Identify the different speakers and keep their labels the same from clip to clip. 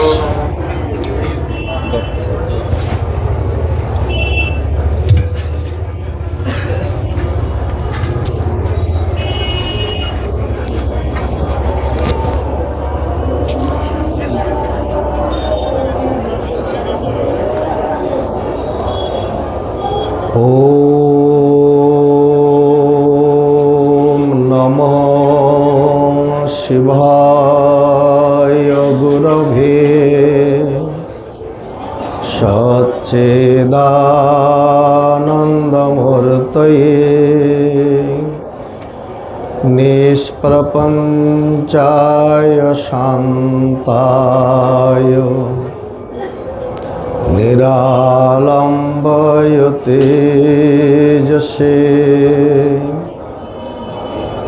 Speaker 1: Thank.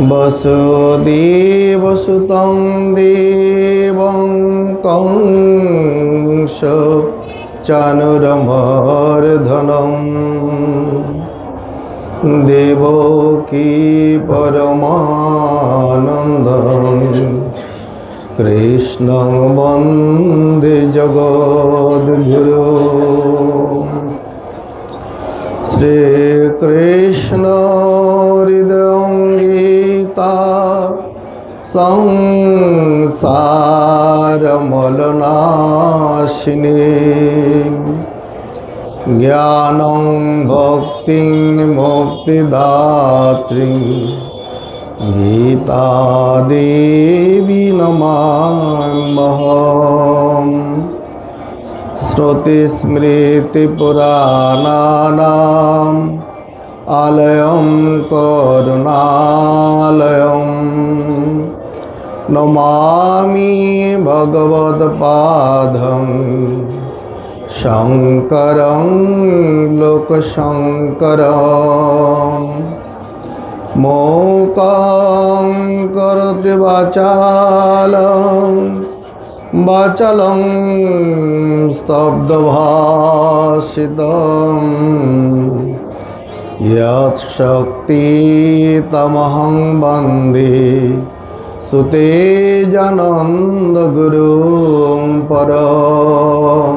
Speaker 1: বসুদেবসুতং দেবং চানুরমর্ধন দেব কি পরমানন্দ কৃষ্ণ বন্দে জগদ্গুরু। শ্রীকৃষ্ণ হৃদঙ্গীতা সংসারমলনাশিনী জ্ঞানং ভক্তিং মুক্তিদাত্রী গীতা দেবী নমাম্যহম श्रुतिस्मृतिपुराणानाम् आलयं करुणालयं नमामि भगवत्पादं शङ्करं लोकशङ्करम् मोकां करोति বচলং স্তব্ধভাষিতম ইয়ৎ শক্তি তমহং বন্দে। সুতে জনন্দ গুরু পরম।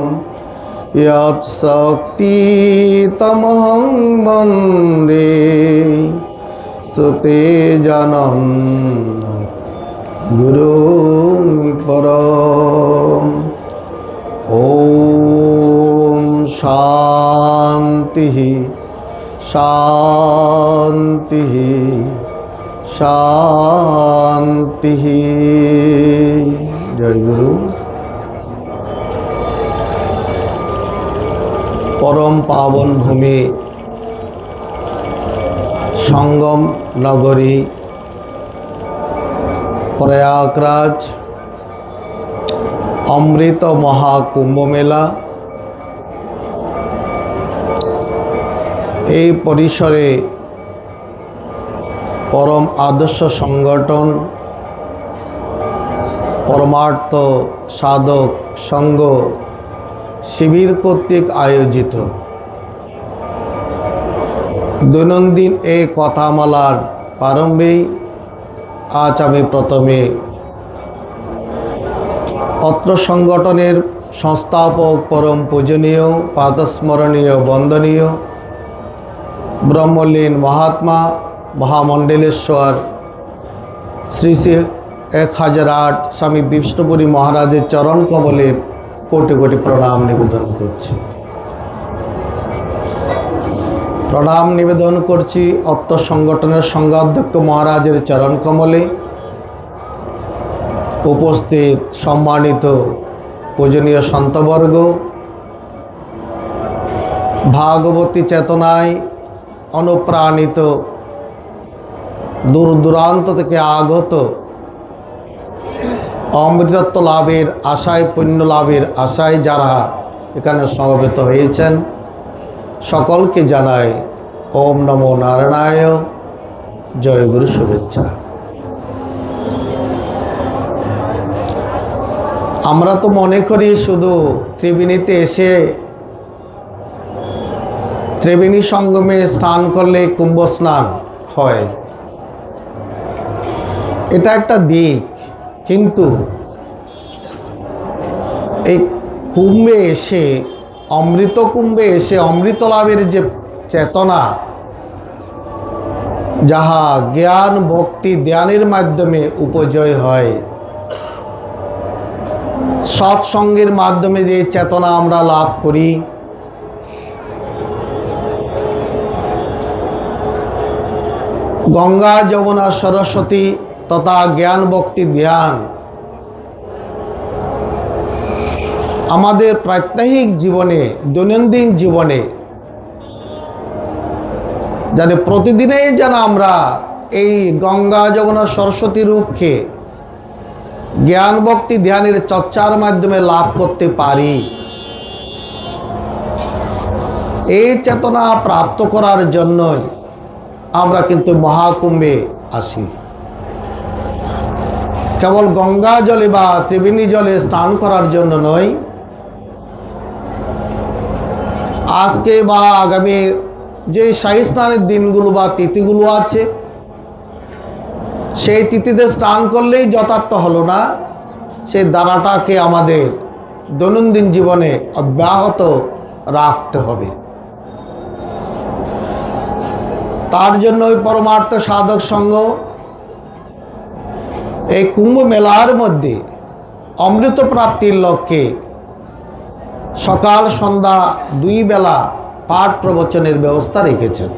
Speaker 1: ইয়ৎ শক্তি তমহং বন্দে। সুতে জনন্দ গুরু পরম ও শান্তি শান্তি শান্তি। জয় গুরু। পরম পাবন ভূমি সঙ্গম নগরী প্রয়াগরাজ, অমৃত মহাকুম্ভ মেলা। এই পরিসরে পরম আদর্শ সংগঠন, পরমার্থ সাধক সংঘ, শিবির কর্তৃক আয়োজিত। দৈনন্দিন এই কথামালার প্রারম্ভেই আজ আমি প্রথমে অত্র সংগঠনের সংস্থাপক পরম পূজনীয়, পাদস্মরণীয়, বন্দনীয়, ব্রহ্মলীন মহাত্মা, মহামণ্ডলেশ্বর, শ্রী শ্রী এক হাজার আট স্বামী বিষ্ণুপুরী মহারাজের চরণ কমলে কোটি কোটি প্রণাম নিবেদন করছি। প্রণাম নিবেদন করছি অর্থ সংগঠনের সংঘাধ্যক্ষ মহারাজের চরণ কমলে। উপস্থিত সম্মানিত পূজনীয় সন্তবর্গ, ভাগবতী চেতনায় অনুপ্রাণিত দূর দূরান্ত থেকে আগত অমৃতত্ব লাভের আশায়, পুণ্য লাভের আশায় যারা এখানে সমবেত হয়েছেন সকলকে জানাই ওম নমো নারায়ণায়। জয় গুরু শুভেচ্ছা। আমরা তো মনে করি শুধু ত্রিবেণীতে এসে ত্রিবেণী সঙ্গমে স্নান করলে কুম্ভ স্নান হয়। এটা একটা দিক, কিন্তু এই কুম্ভে এসে অমৃত কুম্ভে এসে অমৃত লাভের যে চেতনা, যাহা জ্ঞান, ভক্তি, ধ্যানের মাধ্যমে উপজয় হয়, সৎসঙ্গের মাধ্যমে যে চেতনা আমরা লাভ করি, গঙ্গা, যমুনা, সরস্বতী তথা জ্ঞান, ভক্তি, ধ্যান আমাদের প্রাত্যহিক জীবনে, দৈনন্দিন জীবনে যেন প্রতিদিনেই যেন আমরা এই গঙ্গা যমুনা সরস্বতী রূপকে জ্ঞান ভক্তি ধ্যানের চর্চার মাধ্যমে লাভ করতে পারি। এই চেতনা প্রাপ্ত করার জন্যই আমরা কিন্তু মহাকুম্ভে আসি। কেবল গঙ্গা জলে বা ত্রিবেণী জলে স্নান করার জন্য নয় আজকে বা আগামী যে স্নানের দিনগুলো বা তিথিগুলো আছে, সেই তিথিতে স্নান করলেই যথার্থ হলো না। সেই দানাটাকে আমাদের দৈনন্দিন জীবনে অব্যাহত রাখতে হবে। তার জন্য ওই পরমার্থ সাধক সঙ্গ, এই কুম্ভ মেলার মধ্যে অমৃত প্রাপ্তির লক্ষ্যে সকাল সন্ধ্যা দুই বেলা পাঠ প্রবচনের ব্যবস্থা রেখেছেন।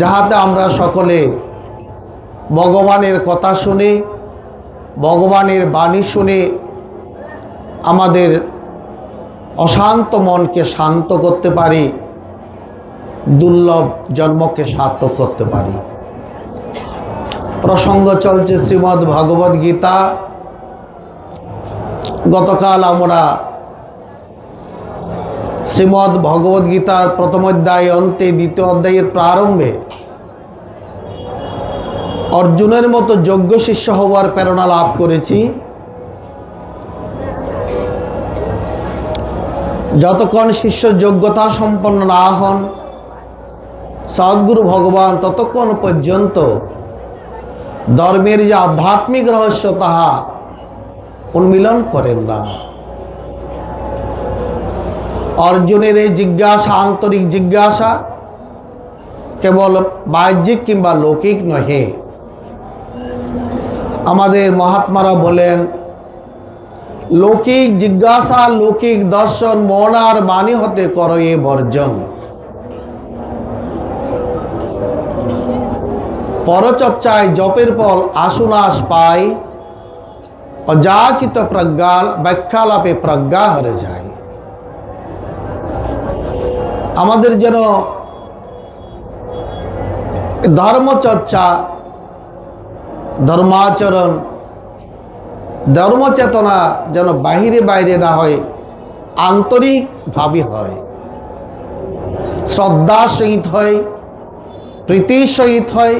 Speaker 1: যাহাতে আমরা সকলে ভগবানের কথা শুনে, ভগবানের বাণী শুনে আমাদের অশান্ত মনকে শান্ত করতে পারি, দুর্লভ জন্মকে সার্থক করতে পারি। প্রসঙ্গ চলছে শ্রীমদ্ ভগবদ গীতা। গতকাল আমরা শ্রীমদ্ ভগবদ গীতার প্রথম অধ্যায়, অন্তে দ্বিতীয় অধ্যায়ের প্রারম্ভে অর্জুনের মতো যোগ্য শিষ্য হওয়ার প্রেরণা লাভ করেছি। যতক্ষণ শিষ্য যোগ্যতা সম্পন্ন না হন, সদ্গুরু ভগবান ততক্ষণ পর্যন্ত ধর্মের যে আধ্যাত্মিক রহস্য, তাহা উন্মিলন করেন না। অর্জুনের এই জিজ্ঞাসা, আন্তরিক জিজ্ঞাসা কেবল বাহ্যিক কিংবা লৌকিক নহে। আমাদের মহাত্মারা বলেন, লৌকিক জিজ্ঞাসা, লৌকিক দর্শন, মন আর বাণী হতে করো এ বর্জন। পরচর্চায় জপের ফল আসুনাস পায় অযাচিত প্রজ্ঞা ব্যাখ্যালাপে প্রজ্ঞা হরে যায়। আমাদের যেন ধর্মচর্চা, ধর্মাচরণ, ধর্মচেতনা যেন বাহিরে বাইরে না হয়, আন্তরিকভাবে হয়। শ্রদ্ধা সহিত হয় প্রীতির সহিত হয়।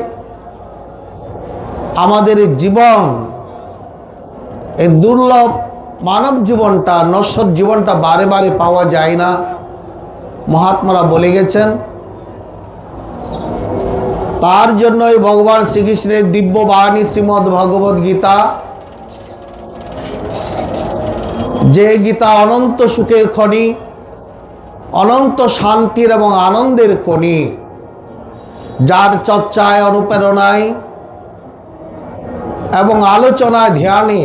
Speaker 1: আমাদের জীবন এই দুর্লভ মানব জীবনটা, নশ্বর জীবনটা বারে বারে পাওয়া যায় না। মহাত্মারা বলে গেছেন, তার জন্যই ভগবান শ্রীকৃষ্ণের দিব্য বাণী শ্রীমদ্ ভগবদ গীতা। যে গীতা অনন্ত সুখের খনি, অনন্ত শান্তির এবং আনন্দের খনি, যার চর্চায়, অনুপ্রেরণায় এবং আলোচনায়, ধ্যানে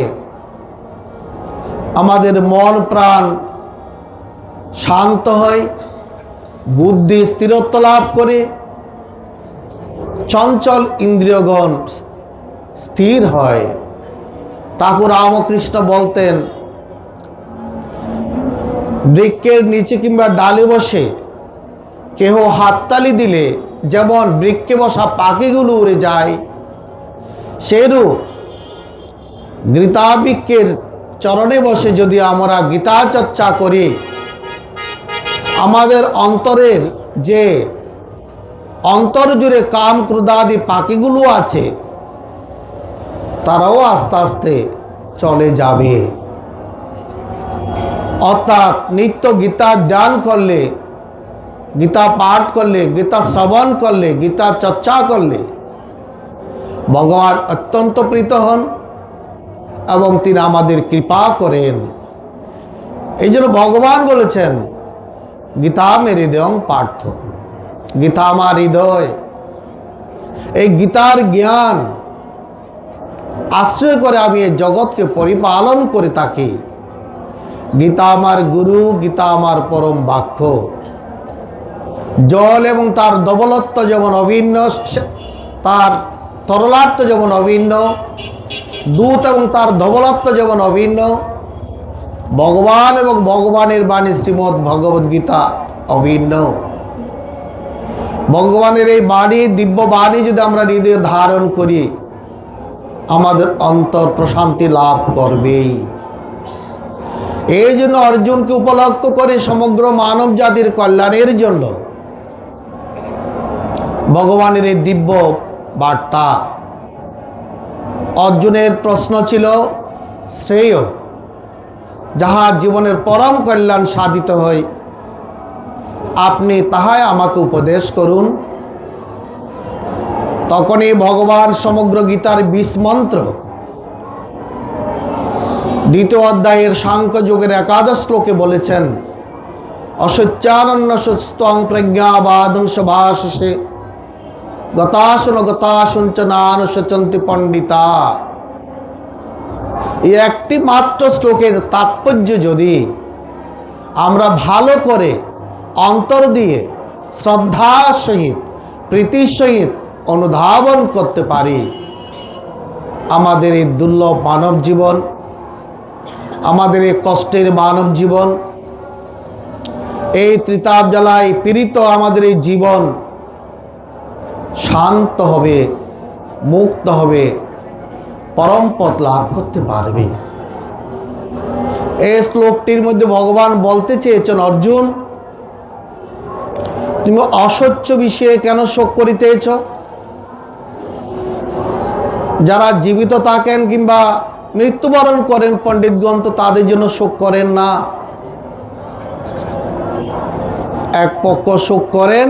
Speaker 1: আমাদের মন প্রাণ শান্ত হয়, বুদ্ধি স্থিরত্ব লাভ করে, চঞ্চল ইন্দ্রিয়গণ স্থির হয়। ঠাকুর রামকৃষ্ণ বলতেন, বৃক্ষের নিচে কিংবা ডালে বসে কেহ হাততালি দিলে যেমন বৃক্ষে বসা পাখিগুলো উড়ে যায়, সেরূপ গীতাবৃক্ষের চরণে বসে যদি আমরা গীতা চর্চা করি, আমাদের অন্তরের যে অন্তর জুড়ে কাম ক্রোধাদি পাখিগুলো আছে, তারাও আস্তে আস্তে চলে যাবে। অর্থাৎ নিত্য গীতা ধ্যান করলে, গীতা পাঠ করলে, গীতা শ্রবণ করলে, গীতা চর্চা করলে, ভগবান অত্যন্ত প্রীত হন। এবং তিনি আমাদের কৃপা করেন। এই জন্য ভগবান বলেছেন, গীতা মে হৃদয়ং পার্থ। গীতা আমার হৃদয়। এই গীতার জ্ঞান আশ্রয় করে আমি এই জগৎকে পরিপালন করে থাকি। গীতা আমার গুরু, গীতা আমার পরম বাক্য। জল এবং তার দবলত্ব যেমন অভিন্ন তার তরলার্থ যেমন অভিন্ন দূত এবং তার ধবলত্ব যেমন অভিন্ন, ভগবান এবং ভগবানের বাণী শ্রীমৎ ভগবদ গীতা অভিন্ন। ভগবানের এই বাণী, দিব্য বাণী যদি আমরা হৃদয়ে ধারণ করি, আমাদের অন্তর প্রশান্তি লাভ করবেই। এই জন্য অর্জুনকে উপলক্ষ করে সমগ্র মানব জাতির কল্যাণের জন্য ভগবানের এই দিব্য বার্তা অর্জুনের প্রশ্ন ছিল, শ্রেয় যাহা জীবনের পরম কল্যাণ সাধিত হয়, আপনি তাহাই আমাকে উপদেশ করুন। তখনই ভগবান সমগ্র গীতার বিশ মন্ত্র, দ্বিতীয় অধ্যায়ের সাংখ্য যুগের একাদশ শ্লোকে বলেছেন অসত্যানন্য সুস্তং প্রজ্ঞাবাদংশ ভাষসে গতাসন গতাসঞ্চ নানুসচন্তি পণ্ডিতা। এই একটি মাত্র শ্লোকের তাৎপর্য যদি আমরা ভালো করে অন্তর দিয়ে শ্রদ্ধার সহিত প্রীতির সহিত অনুধাবন করতে পারি, আমাদের এই দুর্লভ মানব জীবন, আমাদের এই কষ্টের মানব জীবন, এই ত্রিতাপ জ্বালায় পীড়িত আমাদের এই জীবন শান্ত হবে, মুক্ত হবে, পরম পথ লাভ করতে পারবে। এই শ্লোকটির মধ্যে ভগবান বলতে চেয়েছেন, অর্জুন, তুমি অসহ্য বিষয়ে কেন শোক করিতেছ? যারা জীবিত থাকেন কিংবা মৃত্যুবরণ করেন, পণ্ডিতগণ তো তাদের জন্য শোক করেন না। এক পক্ষ শোক করেন,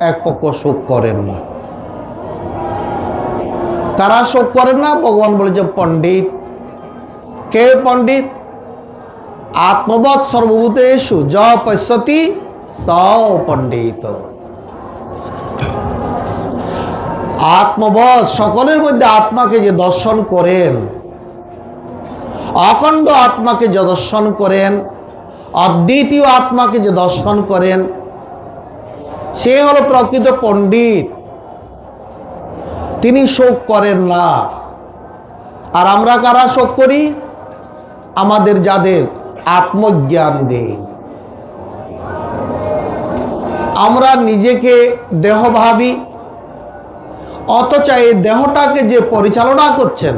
Speaker 1: এক পক্ষ শোক করেন না। কারা শোক করেন না? ভগবান বলেছে পণ্ডিত। কে পণ্ডিত? আত্মবৎ সর্বভূতেষু য পশ্যতি স পণ্ডিত। আত্মবৎ, সকলের মধ্যে আত্মাকে যে দর্শন করেন, অখণ্ড আত্মাকে যে দর্শন করেন, অদ্বিতীয় আত্মাকে যে দর্শন করেন, সে হলো প্রকৃত পণ্ডিত। তিনি শোক করেন না। আর আমরা কারা শোক করি? আমাদের যাদের আত্মজ্ঞান দেই আমরা নিজেকে দেহ ভাবি অথচ এই দেহটাকে যে পরিচালনা করছেন,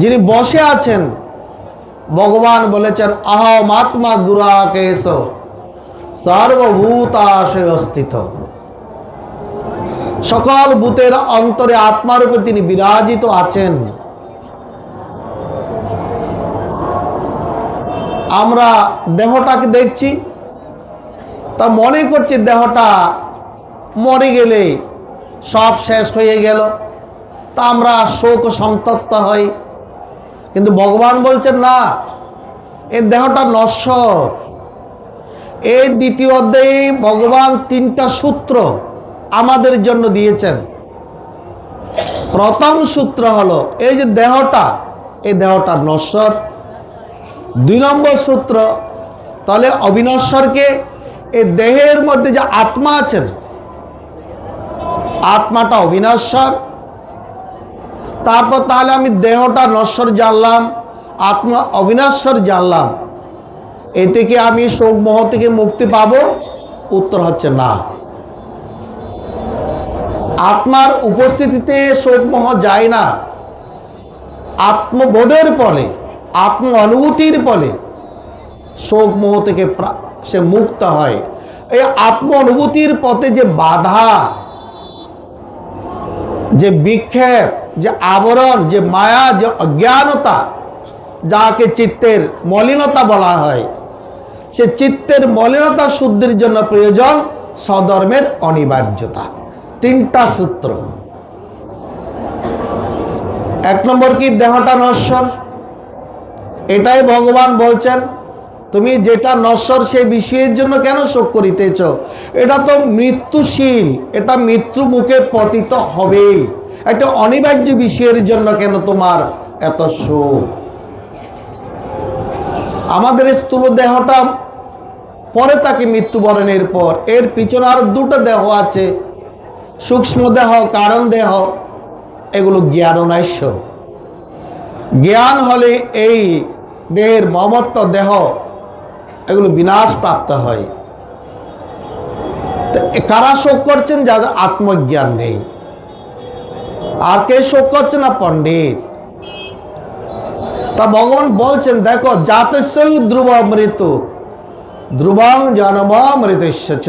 Speaker 1: যিনি বসে আছেন, ভগবান বলেছেন, আহম আত্মা গুরাকে এসো সর্বভূতাশয় অস্থিত। সকল ভূতের অন্তরে আত্মারূপে তিনি বিরাজিত আছেন। আমরা দেহটাকে দেখছি, তা মনে করছি দেহটা মরে গেলে সব শেষ হয়ে গেল। তা আমরা শোক সন্তপ্ত হই। কিন্তু ভগবান বলছেন, না এই দেহটা নশ্বর। এই দ্বিতীয় অধ্যায়ে ভগবান তিনটা সূত্র আমাদের জন্য দিয়েছেন। প্রথম সূত্র হলো, এই যে দেহটা, এই দেহটা নশ্বর। দুই নম্বর সূত্র, তাহলে অবিনশ্বরকে এই দেহের মধ্যে যে আত্মা আছেন, আত্মাটা অবিনশ্বর। তারপর তাহলে আমি দেহটা নশ্বর জানলাম, আত্মা অবিনশ্বর জানলাম। এ থেকে আমি শোক মোহ থেকে মুক্তি পাবো? উত্তর হচ্ছে না। আত্মার উপস্থিতিতে শোকমোহ যায় না। আত্মবোধের ফলে আত্ম অনুভূতির ফলে শোকমোহ থেকে সে মুক্ত হয়। এই আত্ম অনুভূতির পথে যে বাধা, যে বিক্ষেপ, যে আবরণ, যে মায়া, যে অজ্ঞানতা, যাকে চিত্তের মলিনতা বলা হয়, সে চিত্তের মলিনতা শুদ্ধির জন্য প্রয়োজন সধর্মের অনিবার্যতা। তিনটা সূত্র। এক নম্বর কি? দেহটা নশ্বর। এটাই ভগবান বলছেন, তুমি যেটা নশ্বর সেই বিষয়ের জন্য কেন শোক করিতেছ? এটা তো মৃত্যুশীল, এটা মৃত্যু মুখে পতিত হবেই। একটা অনিবার্য বিষয়ের জন্য কেন তোমার এত শোক? আমাদের স্থূল দেহটা পরে তাকে মৃত্যুবরণের পর, এর পিছনে আর দুটো দেহ আছে। সূক্ষ্ম দেহ কারণ দেহ এগুলো জ্ঞান জ্ঞাননাশ্য জ্ঞান হলে এই দেহের মমত্ব দেহ, এগুলো বিনাশ প্রাপ্ত হয় কারা শোক করছেন? যাদের আত্মজ্ঞান নেই। আর কে শোক করছে না? পণ্ডিত। তা ভগবান বলছেন, দেখো যাতে সই ধ্রুব মৃত্যু ধ্রুবং জন্ম মৃতস্য।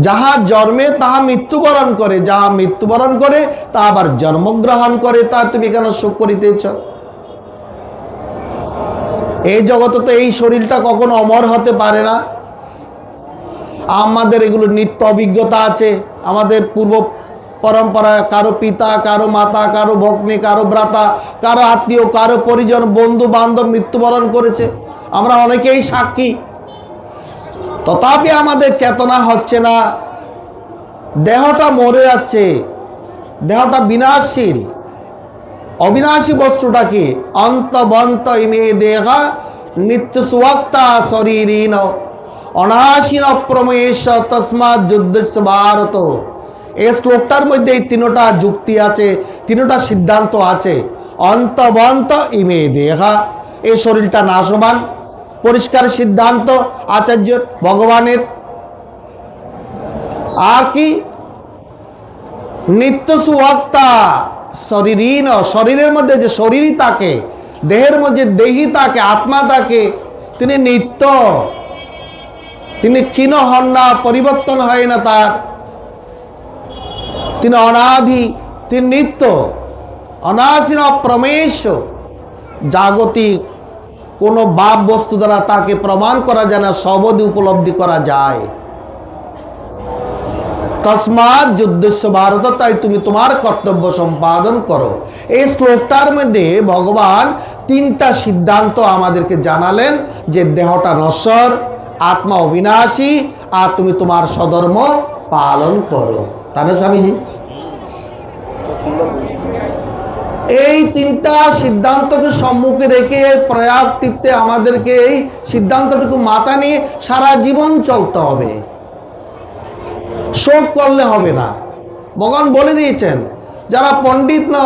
Speaker 1: যাহা জন্মে তাহা মৃত্যুবরণ করে, যাহা মৃত্যুবরণ করে, তা আবার জন্মগ্রহণ করে, তা তুমি কেন শোক করিতেছ? এই জগতে তো এই শরীরটা কখনো অমর হতে পারে না। আমাদের এগুলো নিত্য অভিজ্ঞতা আছে। আমাদের পূর্ব পরম্পরা, কারও পিতা, কারও মাতা, কারও ভগ্নী, কারও ভ্রাতা, কারও আত্মীয়, কারও পরিজন বন্ধু বান্ধব মৃত্যুবরণ করেছে। আমরা অনেকেই সাক্ষী। তথাপি আমাদের চেতনা হচ্ছে না। দেহটা মরে যাচ্ছে। দেহটা বিনাশশীল। অবিনাশী বস্তুটা কি অন্তবন্ত ইমে দেহা নিত্য সুয়াক্তা শরীরীন অনাসীন অপ্রমেশ তসমাৎ যুদ্ধস্য ভারত। এই শ্লোকটার মধ্যে এই তিনোটা যুক্তি আছে, তিনোটা সিদ্ধান্ত আছে। অন্তবন্ত ইমে দেহা। এই শরীরটা নাশবান। পরিষ্কার সিদ্ধান্ত আচার্য ভগবানের। আর কি? নিত্য সুহত্তা শরীরই ন শরীরের মধ্যে যে শরীরই তাকে, দেহের মধ্যে দেহি তাকে, আত্মা তাকে, তিনি নিত্য। তিনি ক্ষীণ হন না, পরিবর্তন হয় না তার। তিনি অনাধি তিনি নিত্য। অনাসীন অপ্রমেশ জাগতিক কোনো বাপ বস্তু দ্বারা তাকে প্রমাণ করা যায় না সবদি উপলব্ধি করা যায়। তসমাৎ যুদ্ধস্য ভারত, তাই তুমি তোমার কর্তব্য সম্পাদন করো। এই শ্লোকটার মধ্যে ভগবান তিনটা সিদ্ধান্ত আমাদেরকে জানালেন, যে দেহটা নশ্বর, আত্মা অবিনাশী, আর তুমি তোমার সধর্ম পালন করো। তা না স্বামীজি এই তিনটা সিদ্ধান্তকে সম্মুখে রেখে প্রয়াগ টিপতে আমাদেরকে এই সিদ্ধান্তটুকু মাথা নিয়ে সারা জীবন চলতে হবে। শোক করলে হবে না। ভগবান বলে দিয়েছেন, যারা পণ্ডিত না,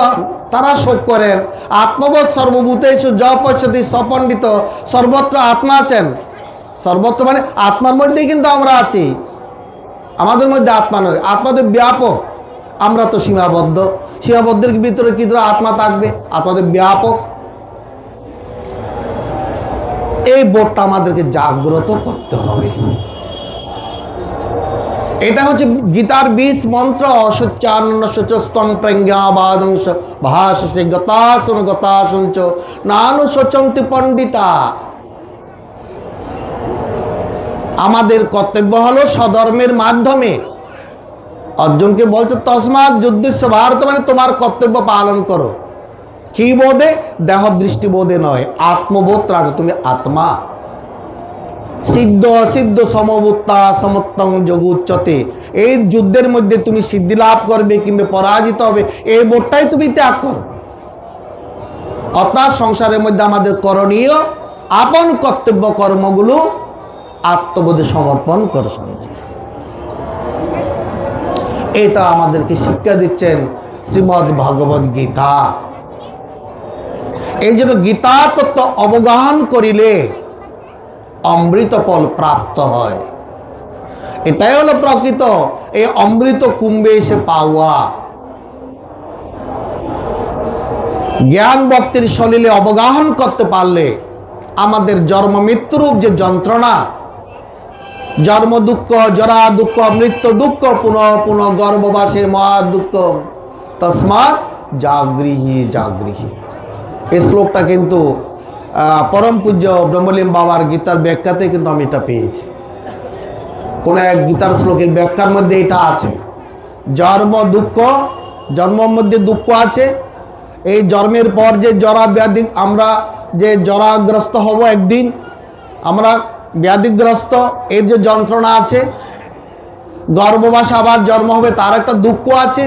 Speaker 1: তারা শোক করেন। আত্মবোধ সর্বভূতেষু জ পশ্যতি সপণ্ডিত, সর্বত্র আত্মা আছেন। সর্বত্র মানে আত্মার মধ্যেই কিন্তু আমরা আছি। আমাদের মধ্যে আত্মা নয় আত্মাদের ব্যাপক আমরা তো সীমাবদ্ধ। সীমাবদ্ধের ভিতরে কি ধরো আত্মা থাকবে? আত্মাদের ব্যাপক। এই বোধটা আমাদেরকে জাগ্রত করতে হবে। এটা হচ্ছে গীতার বিশ মন্ত্র। অসচ্চান্ন সচস্তম প্রজ্ঞাবাদংশ ভাষসে গতাসন গতাসঞ্চ নানু সচন্তি পণ্ডিতা। আমাদের কর্তব্য হলো সধর্মের মাধ্যমে অর্জুনকে বলছে তসমাৎ যুদ্ধস্ব ভারত মানে তোমার কর্তব্য পালন করো। কি বোধে? দেহ দৃষ্টি বোধে নয়, আত্মবোধ রাখো তুমি আত্মা। সিদ্ধ অসিদ্ধ সমবুত্তা সমত্তং যোগুচ্চতে এই যুদ্ধের মধ্যে তুমি সিদ্ধি লাভ করবে কিংবা পরাজিত হবে, এই বোধটাই তুমি ত্যাগ করো। অর্থাৎ সংসারের মধ্যে আমাদের করণীয় আপন কর্তব্য কর্মগুলো আত্মবোধে সমর্পণ করো সঙ্গে এটা আমাদেরকে শিক্ষা দিচ্ছেন শ্রীমদ্ ভগবদ গীতা। এই জন্য গীতা তত্ত্ব অবগাহন করিলে অমৃত ফল প্রাপ্ত হয়। এটাই হলো প্রকৃত, এই অমৃত কুম্ভে এসে পাওয়া। জ্ঞান ভক্তির সলিলে অবগাহন করতে পারলে আমাদের জন্ম মৃত্যুরূপ যে যন্ত্রণা জন্ম দুঃখ, জরা দুঃখ, মৃত্যু দুঃখ, পুনঃ পুনঃ গর্ভবাসে মহা দুঃখ। তসমাৎ জাগৃহী জাগৃহী। এই শ্লোকটা কিন্তু পরম পূজ্য ব্রহ্মলিম বাবার গীতার ব্যাখ্যাতে কিন্তু আমি এটা পেয়েছি। কোন এক গীতার শ্লোকের ব্যাখ্যার মধ্যে এটা আছে। জন্ম দুঃখ, জন্মের মধ্যে দুঃখ আছে। এই জন্মের পর যে জরা ব্যাধি, আমরা যে জরাগ্রস্ত হব একদিন, আমরা ব্যাধিগ্রস্ত, এর যে যন্ত্রণা আছে গর্ভবাস আবার জন্ম হবে, তার একটা দুঃখ আছে।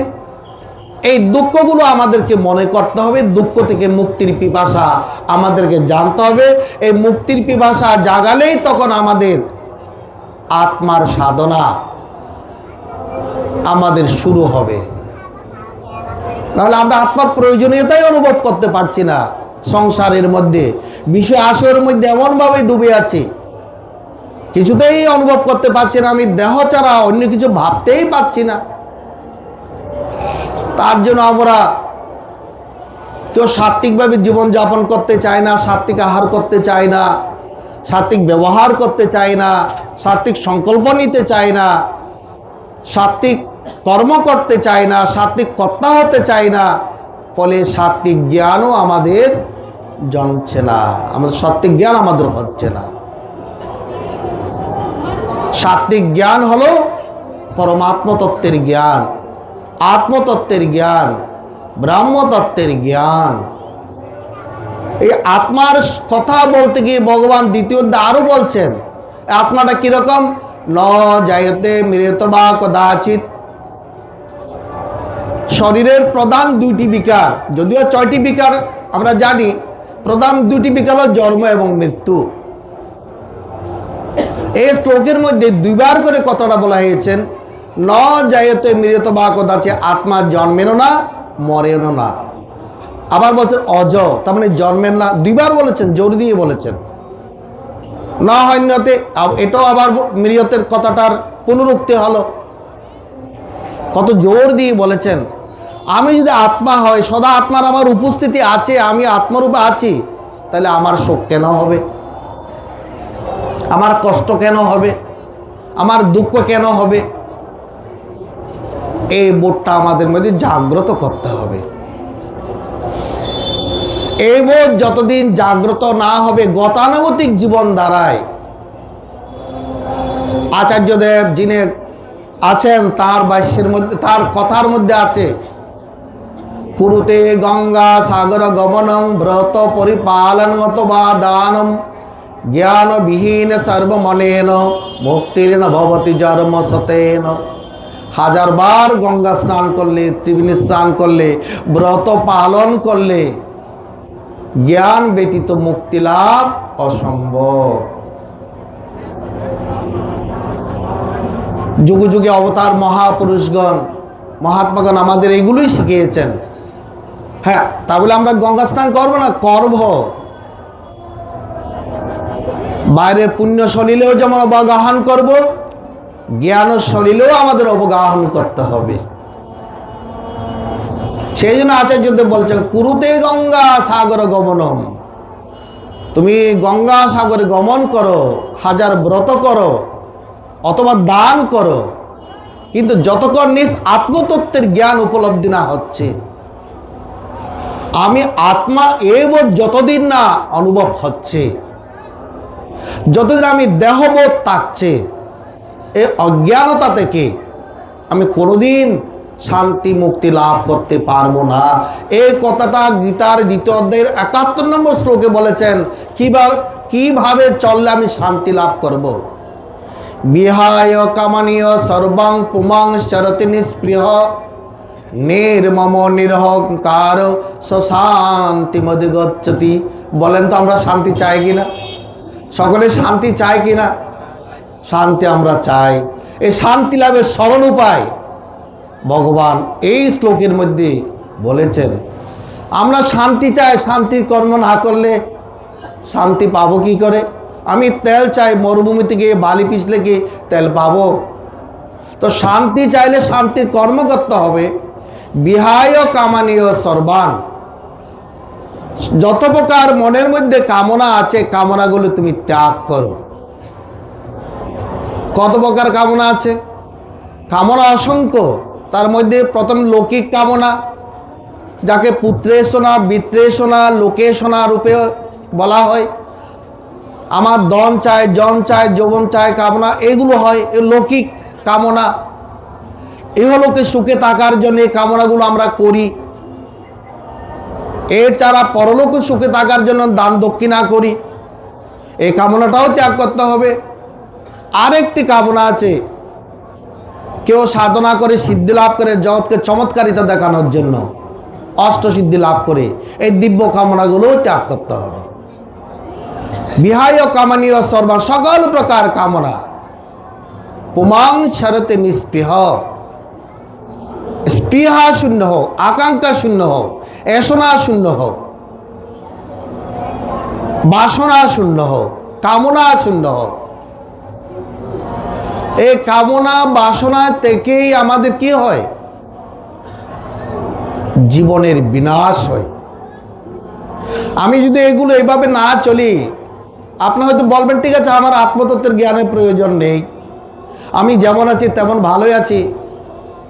Speaker 1: এই দুঃখগুলো আমাদেরকে মনে করতে হবে, দুঃখ থেকে মুক্তির পিপাসা আমাদেরকে জানতে হবে। এই মুক্তির পিপাসা জাগালেই তখন আমাদের আত্মার সাধনা আমাদের শুরু হবে। নাহলে আমরা আত্মার প্রয়োজনীয়তাই অনুভব করতে পারছি না। সংসারের মধ্যে, বিষয় আসরের মধ্যে এমনভাবে ডুবে আছি কিছুতেই অনুভব করতে পারছি না, আমি দেহ ছাড়া অন্য কিছু ভাবতেই পারছি না। তার জন্য আমরা কেউ সাত্বিকভাবে জীবনযাপন করতে চায় না সাত্বিক আহার করতে চায় না সাত্বিক ব্যবহার করতে চায় না সাত্বিক সংকল্প নিতে চায় না সাত্বিক কর্ম করতে চায় না সাত্বিক কর্তা হতে চায় না, ফলে সাত্বিক জ্ঞানও আমাদের জমছে না, আমাদের সাত্বিক জ্ঞান আমাদের হচ্ছে না। সাত্বিক জ্ঞান হলো পরমাত্মতত্ত্বের জ্ঞান, আত্মতত্ত্বের জ্ঞান, ব্রাহ্মতত্ত্বের জ্ঞান। এই আত্মার কথা বলতে গিয়ে ভগবান দ্বিতীয় অধ্যায়ে আরও বলছেন, আত্মাটা কীরকম? ন জায়তে মৃত বা কদাচিৎ। শরীরের প্রধান দুইটি বিকার, যদিও ছয়টি বিকার আমরা জানি, প্রধান দুইটি বিকার হল জন্ম এবং মৃত্যু। এই শ্লোকের মধ্যে দুইবার করে কথাটা বলা হয়েছেন, ন যায়তে মৃত বা কদাচে আত্মা জন্মেনও না মরেনও না। আবার বলছেন অজ, তার মানে জন্মেন না, দুইবার বলেছেন, জোর দিয়ে বলেছেন। না হন্যতে এটাও আবার মৃয়তের কথাটার পুনরুক্তি হলো। কত জোর দিয়ে বলেছেন, আমি যদি আত্মা হয়, সদা আত্মার আমার উপস্থিতি আছে, আমি আত্মরূপে আছি, তাহলে আমার শোক কেন হবে? আমার কষ্ট কেন হবে? আমার দুঃখ কেন হবে? এই বোধটা আমাদের মধ্যে জাগ্রত করতে হবে। এই বোধ যতদিন জাগ্রত না হবে, গতানুগতিক জীবন দ্বারায় আচার্যদেব যিনি আছেন, তার বাস্যের মধ্যে, তার কথার মধ্যে আছে, কুরুতে গঙ্গা সাগর গমনং ব্রত পরিপালন অথবা দানম জ্ঞানবিহীন সর্বমনেন মুক্তির ভবতী জন্ম সতেন। হাজার বার গঙ্গা স্নান করলে, ত্রিবেণী স্নান করলে, ব্রত পালন করলে, জ্ঞান ব্যতীত মুক্তি লাভ অসম্ভব। যুগে যুগে অবতার মহাপুরুষগণ, মহাত্মাগণ আমাদের এগুলোই শিখিয়েছেন। হ্যাঁ তা বলে আমরা গঙ্গা স্নান করব না, করব। বাইরের পুণ্য সলিলেও যেমন অবগাহন করব জ্ঞান সলিলেও আমাদের অবগাহন করতে হবে। সেই জন্য আচার্যদেব বলছেন, কুরুতে গঙ্গা সাগর গমনম। তুমি গঙ্গা সাগরে গমন করো, হাজার ব্রত করো, অথবা দান করো, কিন্তু যতক্ষণ নিজ আত্মতত্ত্বের জ্ঞান উপলব্ধি না হচ্ছে। আমি আত্মা এবোধ যতদিন না অনুভব হচ্ছে। যতদিন আমি দেহবোধ থাকছে, এই অজ্ঞানতা থেকে আমি কোনোদিন শান্তি মুক্তি লাভ করতে পারব না। এই কথাটা গীতার দ্বিতীয় অধ্যায়ের একাত্তর নম্বর শ্লোকে বলেছেন, কিবার, কীভাবে চললে আমি শান্তি লাভ করব। বিহায় কামানীয় সর্বাং পুমাং শরতি নিষ্পৃহ, নির্মম নিরহংকার শান্তি মধ্যে গচ্ছতি। বলেন তো আমরা শান্তি চাই কিনা? সকলে শান্তি চাই কিনা? শান্তি আমরা চাই। এই শান্তি লাভের সরল উপায় ভগবান এই শ্লোকের মধ্যে বলেছেন, আমরা শান্তি চাই, শান্তির কর্ম না করলে শান্তি পাবো কি করে? আমি তেল চাই মরুভূমি থেকে বালি পিছলে কি তেল পাবো? তো শান্তি চাইলে শান্তির কর্ম করতে হবে। বিহায় কামানীয় সর্বান। যত প্রকার মনের মধ্যে কামনা আছে, কামনাগুলো তুমি ত্যাগ করো। কত প্রকার কামনা আছে? কামনা অসংখ্য। তার মধ্যে প্রথম লৌকিক কামনা, যাকে পুত্রেশনা বিত্রেষণা লোকেশনা রূপে বলা হয়। আমার দন চায় জন চায় যৌবন চায় কামনা, এগুলো হয় এ লৌকিক কামনা। এহলোকে সুখে থাকার জন্য কামনাগুলো আমরা করি। এছাড়া পরলোক সুখে থাকার জন্য দান দক্ষিণা করি। এই কামনাটাও ত্যাগ করতে হবে। আরেকটি কামনা আছে, কেউ সাধনা করে সিদ্ধি লাভ করে জগৎকে চমৎকারিতা দেখানোর জন্য অষ্টসিদ্ধি লাভ করে, এই দিব্য কামনাগুলোও ত্যাগ করতে হবে। বিহায় কামানীয় সর্বা সকল প্রকার কামনা। পুমাং শরতে নিস্পৃহ। স্পৃহা শূন্য হোক আকাঙ্ক্ষা শূন্য হোক এসনা শূন্য হোক বাসনা শূন্য হোক কামনা শূন্য হোক এই কামনা বাসনা থেকেই আমাদের কি হয়? জীবনের বিনাশ হয়। আমি যদি এগুলো এইভাবে না চলি, আপনি হয়তো বলবেন, ঠিক আছে, আমার আত্মতত্ত্বের জ্ঞানের প্রয়োজন নেই। আমি যেমন আছি, তেমন ভালোই আছি।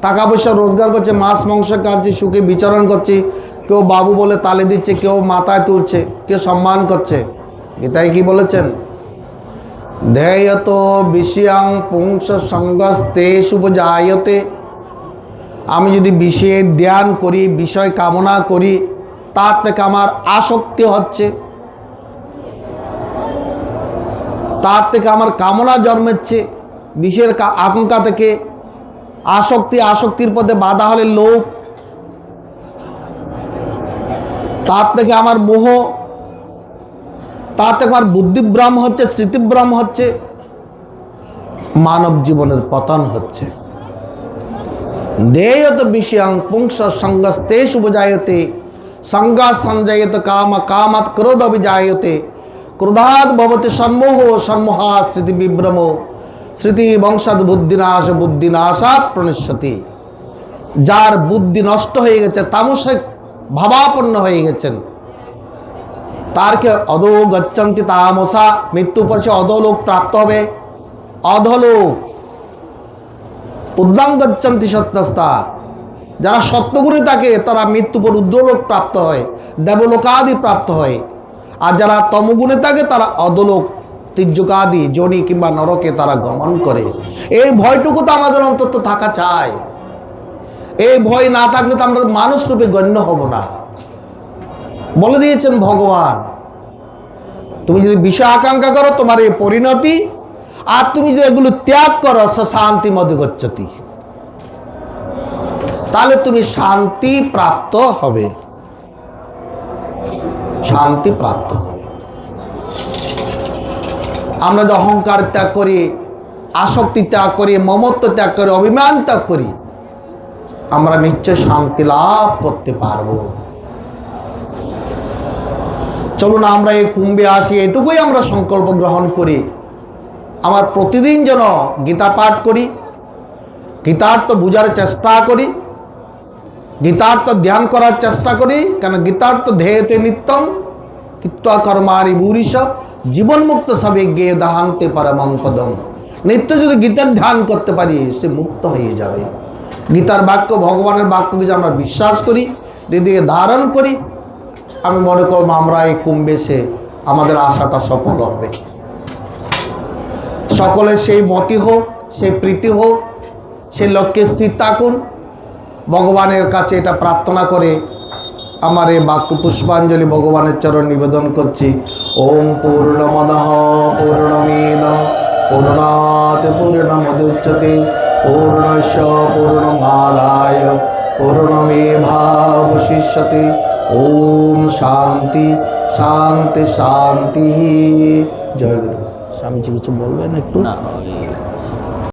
Speaker 1: টাকা পয়সা রোজগার করছে, মাছ, মাংস কাটছে, সুখে বিচরণ করছে। কেউ বাবু বলে তালে দিচ্ছে, কেউ মাথায় তুলছে, কেউ সম্মান করছে। গীতায় কি বলেছেন? ধ্যেয়ত বিষয়াং পুংস সঙ্গস্তে শুভজায়তে আমি যদি বিষয়ের ধ্যান করি, বিষয় কামনা করি, তার থেকে আমার আসক্তি হচ্ছে। তার থেকে আমার কামনা জন্মেচ্ছে। বিষের কা- আকাঙ্ক্ষা থেকে আসক্তি, আসক্তির পথে বাধা হলে লোভ তার থেকে আমার মোহ, তার থেকে আমার বুদ্ধিভ্রম হচ্ছে, স্মৃতিভ্রম হচ্ছে, মানব জীবনের পতন হচ্ছে। দেয়ত বিষয়াং পুংস সঙ্গস্তে শুভজায়তে, সঙ্গা সঞ্জয়ত কাম কামাত ক্রোধ অভিজায়তে, ক্রোধাৎ ভবতে সম্মোহ সম্মোহা স্মৃতি বিভ্রম, স্মৃতি বংশাদ বুদ্ধিনাশ, বুদ্ধিনাশাৎ প্রণিষ্যতি যার বুদ্ধি নষ্ট হয়ে গেছে তামসিক ভাবাপন্ন হয়ে গেছেন। তারকে অধো গচ্ছন্তি তামসা মৃত্যু পর সে অধলোক প্রাপ্ত হবে। অধলোক উদ্যান গচ্ছন্তি সত্যস্তা যারা সত্যগুণী থাকে, তারা মৃত্যু পর রুদ্রলোক প্রাপ্ত হয়, দেবলোকাদি প্রাপ্ত হয়। আর যারা তমগুণে থাকে, তারা অধলোক তির্যকাদি জনি কিংবা নরকে তারা গমন করে। এই ভয়টুকু তো আমাদের অন্তত থাকা চায় এই ভয় না থাকলে তো আমরা মানুষ রূপে গণ্য হব না। বলে দিয়েছেন ভগবান, তুমি যদি বিষয় আকাঙ্ক্ষা করো, তোমার এই পরিণতি, আর তুমি যদি এগুলো ত্যাগ করো শান্তি মধ্যে গচ্ছতি। তাহলে তুমি শান্তি প্রাপ্ত হবে। শান্তি প্রাপ্ত হবে। আমরা যে অহংকার ত্যাগ করি, আসক্তি ত্যাগ করি, মমত্ব ত্যাগ করি, অভিমান ত্যাগ করি আমরা নিশ্চয় শান্তি লাভ করতে পারব। চলুন আমরা এই কুম্ভে আসি, এটুকুই আমরা সংকল্প গ্রহণ করি। আমার প্রতিদিন যেন গীতা পাঠ করি, গীতার্থ বুঝার চেষ্টা করি, গীতার্থ ধ্যান করার চেষ্টা করি, কেন গীতার্থ ধেয়তে নিত্যম কীর্তা কর্মারি ভূরিশ, জীবনমুক্ত সবে গে দাহান্তে পরমং পদম নিত্য যদি গীতার ধ্যান করতে পারি, সে মুক্ত হয়ে যাবে। গীতার বাক্য, ভগবানের বাক্যকে যে আমরা বিশ্বাস করি, হৃদয়ে ধারণ করি, আমি মনে করব আমরা এই কুম্ভে সে আমাদের আশাটা সফল হবে। সকলের সেই মতি হোক, সেই প্রীতি হোক, সেই লক্ষ্যে স্থির থাকুন। ভগবানের কাছে এটা প্রার্থনা করে আমার এই বাক্য পুষ্পাঞ্জলি ভগবানের চরণ নিবেদন করছি। ওম পূর্ণমদ পূর্ণমিদ পূর্ণাত পূর্ণমদুচ্যতে। পূর্ণস্য পূর্ণমাদায় পূর্ণমেভাবশিষ্যতে ওম শান্তি শান্তি শান্তি জয় গুরু স্বামীজি কিছু বলবেন একটু?
Speaker 2: না